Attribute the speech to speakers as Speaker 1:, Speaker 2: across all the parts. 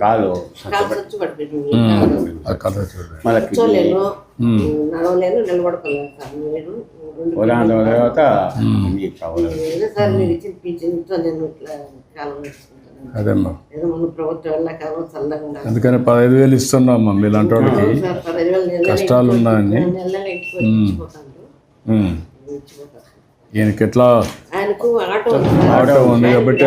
Speaker 1: కాలు
Speaker 2: కూర్చోలేను నడవలేను నిలబడుకోలేను
Speaker 1: తర్వాత
Speaker 3: అదేమ్మా. అందుకని పదహైదు వేలు ఇస్తున్నామ్మా మీలాంటి వాళ్ళకి కష్టాలు ఉన్నాయని ఈయనకి ఎట్లా.
Speaker 2: ఆటో ఉంది
Speaker 3: కాబట్టి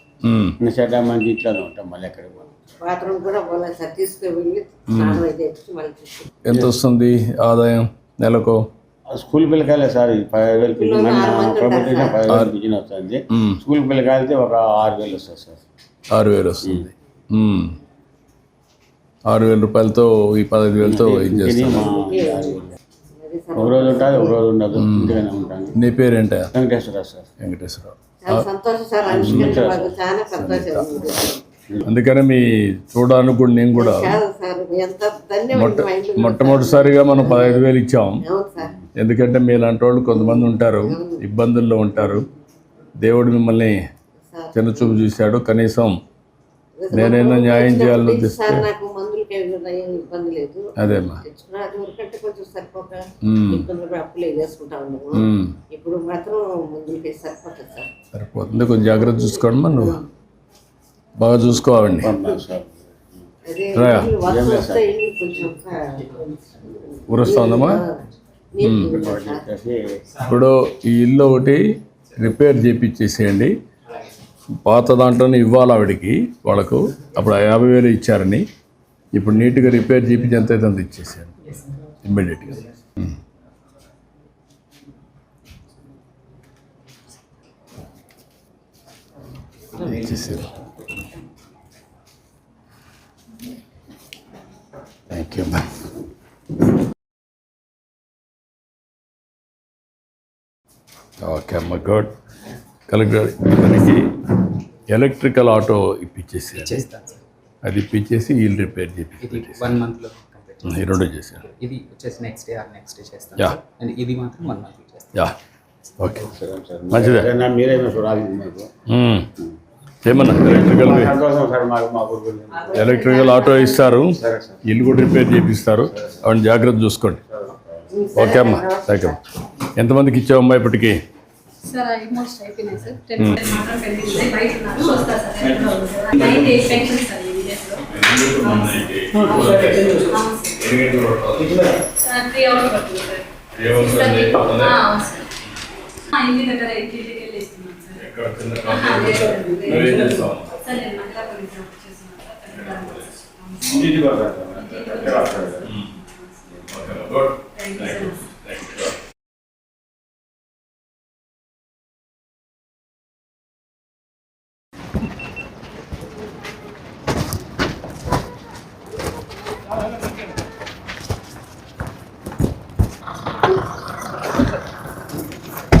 Speaker 1: చెడ్డ మంచి ఇంట్లోనే ఉంటాం మళ్ళీ ఎక్కడికి పోను.
Speaker 2: బాత్రూమ్ కూడా పోలేదు సార్ స్నానం అయితే మళ్ళీ
Speaker 3: ఎంత వస్తుంది ఆదాయం నెలకు?
Speaker 1: స్కూల్ పిల్లకాయలే సార్ ఈ పదిహేను వేలు పిల్లలు ప్రభుత్వం పదిహేను వేలు పిల్లలు వస్తుంది. స్కూల్ పిల్లకాయలతో ఒక ఆరు వేలు వస్తుంది సార్.
Speaker 3: ఆరు వేలు వస్తుంది. ఆరు వేల రూపాయలతో ఈ పదహైదు వేలతో చేస్తాను
Speaker 2: సార్?
Speaker 1: ఒక రోజు ఉంటుంది ఒక రోజు ఉండదు ఇంటిగానే ఉంటాను
Speaker 3: నీ పేరేంట
Speaker 1: వెంకటేశ్వర సార్.
Speaker 3: వెంకటేశ్వరరావు. అందుకనే మీ చూడడానికి కూడా నేను కూడా మొట్టమొదటిసారిగా మనం పదహైదు వేలు ఇచ్చాం. ఎందుకంటే మీలాంటి వాళ్ళు కొంతమంది ఉంటారు ఇబ్బందుల్లో ఉంటారు. దేవుడు మిమ్మల్ని
Speaker 2: సార్.
Speaker 3: చిన్నచూపు చూశాడు. కనీసం నేనైనా న్యాయం చేయాలని ఉద్దేశిస్తే
Speaker 2: ఇబ్బంది లేదు.
Speaker 3: అదేమ్మా
Speaker 2: తెచ్చుకున్నా అది వరకంటే కొంచెం సరిపోక
Speaker 3: మ్మ్.
Speaker 2: ఇబ్బందులు కూడా అప్పులే చేసుకుంటా ఉన్నాము.
Speaker 3: మ్మ్.
Speaker 2: ఇప్పుడు మాత్రం మందులకి సరిపోతుంది సార్.
Speaker 3: సరిపోతుంది. కొంచెం జాగ్రత్త చూసుకోండి మరి నువ్వు. బాగా చూసుకోవాలండి. ఊరొస్తుందమ్మా.
Speaker 1: చెప్పేసి
Speaker 3: ఇప్పుడు ఈ ఇల్లు ఒకటి రిపేర్ చేయించేసేయండి పాత దాంట్లోనే ఇవ్వాలి ఆవిడకి వాళ్ళకు. అప్పుడు ఆ యాభై వేలు ఇచ్చారని. ఇప్పుడు నీట్గా రిపేర్ చేయించి ఎంత అయితే అంత ఇచ్చేసాను ఇమ్మీడియట్గా ఇచ్చేసారు థ్యాంక్ యూ అమ్మా ఓకే అమ్మ గుడ్ కలెక్టర్ మనకి ఎలక్ట్రికల్ ఆటో ఇప్పించేసి అది ఇప్పించేసి వీళ్ళు రిపేర్ చేసి
Speaker 4: వన్ మంత్లో
Speaker 3: ఈ రెండు చేశాను
Speaker 4: ఇది వచ్చేసి next day or next day చేస్తాను. అండ్ ఇది మాత్రం వన్ మంత్
Speaker 3: యా. ఓకే.
Speaker 1: సరే సార్
Speaker 3: మంచిదే. మ్మ్. ఏమన్నా? ఎలక్ట్రికల్ ఎలక్ట్రికల్ ఆటో ఇస్తారు. ఇల్లు కూడా రిపేర్ చేపిస్తారు. అవన్నీ జాగ్రత్త చూసుకోండి. ఓకే అమ్మా. థ్యాంక్ యూ ఎంతమందికి ఇచ్చావమ్మా ఇప్పటికి?
Speaker 5: సార్. ఇంటి దగ్గర ఇంటికి వెళ్ళి ఇస్తున్నాం సార్. ఆహా, లేదు, లేదు. సార్ నేను మహిళా పోలీస్ జాబ్ చేస్తున్నాను సార్
Speaker 1: ఇంటికి వస్తారు సార్
Speaker 5: థ్యాంక్ యూ సార్
Speaker 3: మ్మ్,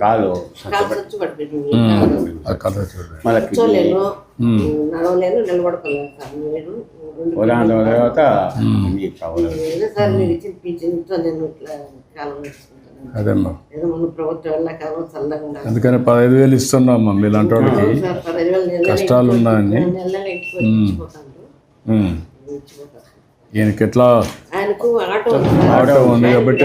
Speaker 1: కాలు
Speaker 2: కూర్చోలేను నడవలేను నిలబడుకోలేను సార్ నేను రెండు
Speaker 1: దాని తర్వాత కిడ్నీ కావాలి
Speaker 2: ఏదో సార్ మీరు ఇచ్చిన పింఛన్తో నేను ఇట్లా కాలం
Speaker 3: అదేమ్మా పదహైదు వేలు ఇస్తున్నామ్మా మీలాంటి వాళ్ళకి కష్టాలు ఉన్నాయని. ఈయనకి ఎట్లా.
Speaker 2: ఆటో ఉంది
Speaker 3: కాబట్టి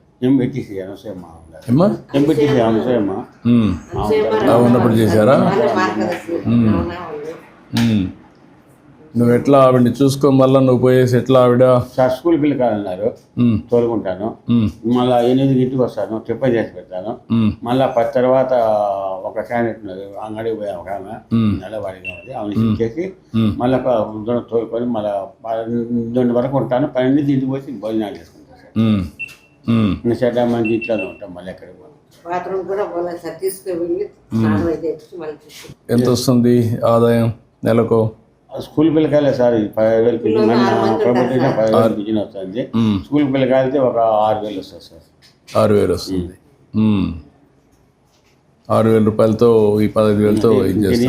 Speaker 1: అనసూయమ్మ
Speaker 3: ఏమ్మా?
Speaker 1: అనసూయమ్మ
Speaker 3: ఉన్నప్పుడు చేశారా. నువ్వు ఎట్లా ఆవిడని చూసుకో మళ్ళా నువ్వు పోయేసి ఎట్లా ఆవిడ?
Speaker 1: సార్ స్కూల్ పిల్లకాయలున్నారు.
Speaker 3: మ్మ్.
Speaker 1: తోలుకుంటాను. మళ్ళీ ఎనిమిది ఇంటికి వస్తాను టిఫిన్ చేసి పెడతాను. మళ్ళీ పది తర్వాత ఒక క్యాండిడేట్ ఉన్నది అంగడికి పోయి ఒక ఆమె. నెలవాడిగా ఉంది ఆమె ఇచ్చేసి
Speaker 3: మ్మ్.
Speaker 1: మళ్ళీ తోలుకొని మళ్ళీ పన్నెండు వరకు ఉంటాను. పన్నెండు ఇంటికి వచ్చి భోజనాలు చేసుకుంటాను చెడ్డ మంది ఇంట్లోనే ఉంటాం మళ్ళీ ఎక్కడికి పోను.
Speaker 2: బాత్రూమ్ కూడా పోలేదు సార్. తీసుకుని వెళ్ళి స్నానం అయితే తెచ్చి మళ్ళీ తీసుకు
Speaker 3: ఎంత వస్తుంది ఆదాయం నెలకు?
Speaker 1: స్కూల్ పిల్లకాయలే సార్ ఇది పదిహేను వేలు ప్రభుత్వం
Speaker 2: సార్.
Speaker 1: పదిహేను వేలు పింఛన్ వస్తుంది. స్కూల్ పిల్లకాయలకి ఒక ఆరు వేలు వస్తుంది సార్.
Speaker 3: ఆరు వేలు వస్తుంది. ఆరు వేల రూపాయలతో ఈ పదహైదు వేలతో ఏం
Speaker 1: తిని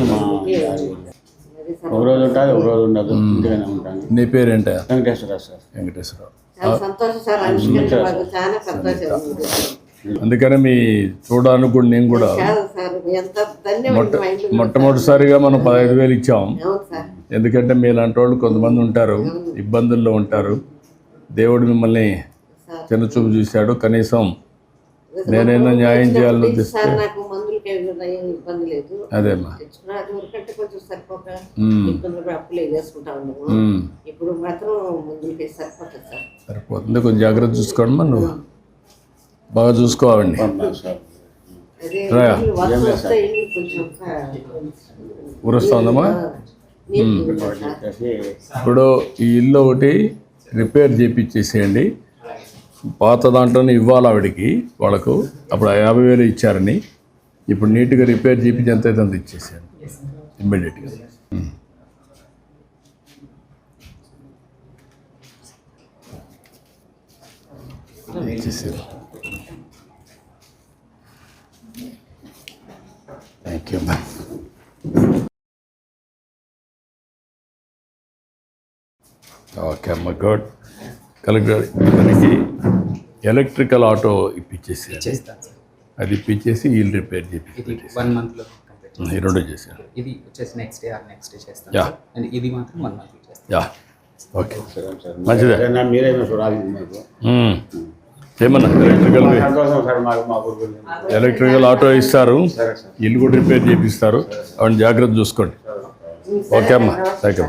Speaker 1: ఒక రోజు ఉంటుంది ఒక రోజు ఉండదు. ఇంటిగానే ఉంటాను
Speaker 3: నీ పేరేంటా?
Speaker 1: సార్.
Speaker 3: వెంకటేశ్వరరావు
Speaker 2: ఉంది.
Speaker 3: అందుకనే మీ చూడడానికి కూడా నేను కూడా
Speaker 2: కాదు సార్ ఎంత ధన్యవాదాలు మా ఇంట్లో
Speaker 3: మొట్టమొదటిసారిగా మనం పదహైదు వేలు ఇచ్చాం. ఎందుకంటే మీలాంటి వాళ్ళు కొంతమంది ఉంటారు ఇబ్బందుల్లో ఉంటారు. దేవుడు మిమ్మల్ని
Speaker 2: సార్.
Speaker 3: చిన్నచూపు చూశాడు. కనీసం నేనైనా న్యాయం చేయాలని ఉద్దేశం
Speaker 2: ఇబ్బంది లేదు.
Speaker 3: అదేమ్మా.
Speaker 2: కొంచెం సరిపోక
Speaker 3: మ్మ్.
Speaker 2: ఇబ్బందులు కూడా అప్పులే చేసుకుంటా ఉన్నాము
Speaker 3: మ్మ్.
Speaker 2: ఇప్పుడు మాత్రం మందులకి సరిపోతుంది సార్.
Speaker 3: సరిపోతుంది. కొంచెం జాగ్రత్త చూసుకోండి నువ్వు. బాగా చూసుకోవాలండి. ఊరొస్తుందమ్మా ఇప్పుడు ఈ ఇల్లు ఒకటి రిపేర్ చేయించేసేయండి పాత దాంట్లోనే ఇవ్వాలి ఆవిడకి వాళ్ళకు. అప్పుడు ఆ యాభై వేలు ఇచ్చారని. ఇప్పుడు నీట్గా రిపేర్ చేయించి ఎంత అయితే అంత ఇచ్చేసేయండి ఇమ్మీడియట్గా ఇచ్చేసారు థ్యాంక్ యూ బాయ్ ఓకే అమ్మ గుడ్ కలెక్టర్ మనకి ఎలక్ట్రికల్ ఆటో ఇప్పించేసి అది ఇప్పించేసి వీల్ రిపేర్
Speaker 4: ఇది
Speaker 3: చేసి
Speaker 4: వన్ మంత్లో కంప్లీట్
Speaker 3: ఈ రెండు చేశాను
Speaker 4: ఇది వచ్చేసి next day or next day చేస్తాను. సార్ అండ్ ఇది మాత్రం వన్ మంత్ చేస్తాను.
Speaker 3: యా. ఓకే.
Speaker 1: సరే సార్.
Speaker 3: మంచిదే. మ్మ్. ఏమన్నా ఎలక్ట్రికల్ ఎలక్ట్రికల్ ఆటో ఇస్తారు. ఇల్లు కూడా రిపేర్ చేపిస్తారు. అవన్నీ జాగ్రత్త చూసుకోండి. ఓకే అమ్మా. థ్యాంక్ యూ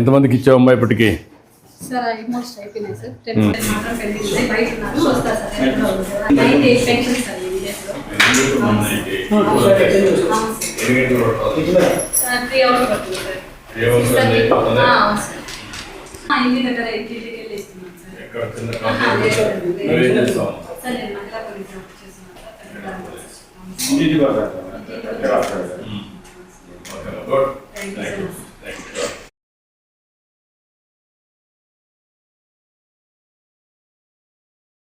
Speaker 3: ఎంతమందికి ఇచ్చావమ్మా ఇప్పటికి?
Speaker 5: సార్. ఆల్మోస్ట్ అయిపోయినాయి సార్